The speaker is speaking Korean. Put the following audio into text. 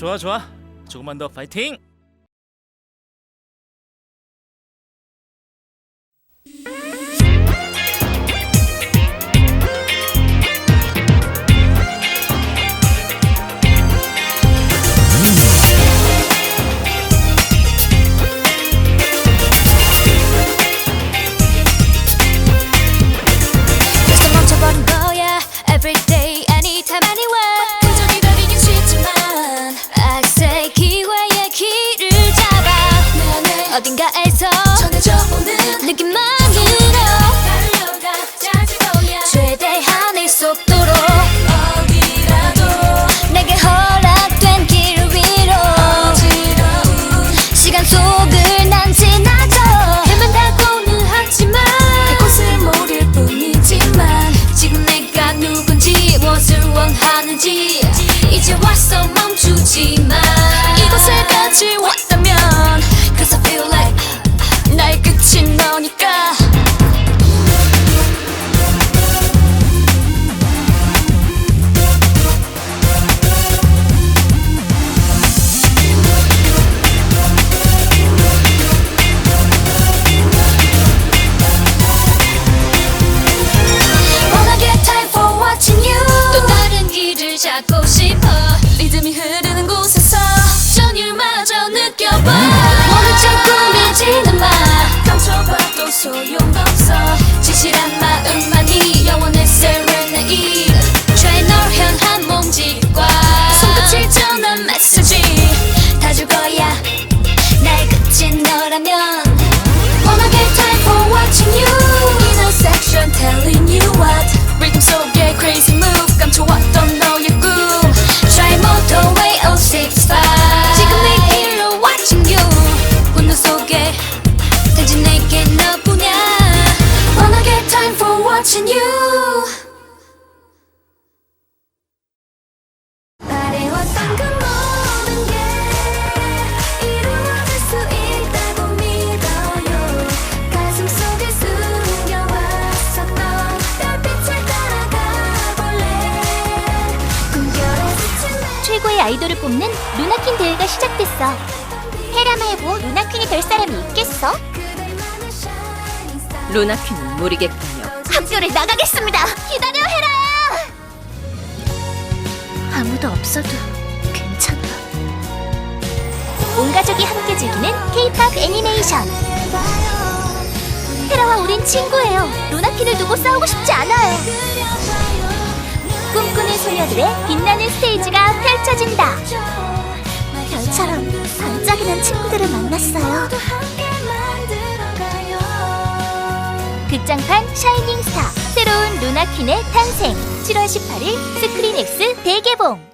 좋아 좋아. 조금만 더 파이팅. 어딘가에서 전해져 오는 느낌만으로 달려가 찾을 거야. 최대한 의 속도로 어디라도 내게 허락된 길 위로 어지러운 시간 속을 난 지나쳐 헤맨다고는 하지만 그곳을 모를 뿐이지만 지금 내가 누군지 무엇을 원하는지 이제 왔어 멈추지 마 이곳에까지 왔 소용없어. 진실한 최고의 아이돌을 뽑는 루나퀸 대회가 시작됐어. 헤라 말고 루나퀸이 될 사람이 있겠어? 루나퀸은 모르겠군요. 학교를 나가겠습니다. 기다려 헤라야. 아무도 없어도 괜찮아. 온 가족이 함께 즐기는 K-팝 애니메이션. 헤라와 우린 친구예요. 루나퀸을 두고 싸우고 싶지 않아요. 소녀들의 빛나는 스테이지가 펼쳐진다. 별처럼 반짝이는 친구들을 만났어요. 극장판 샤이닝 스타 새로운 루나퀸의 탄생 7월 18일 스크린X 대개봉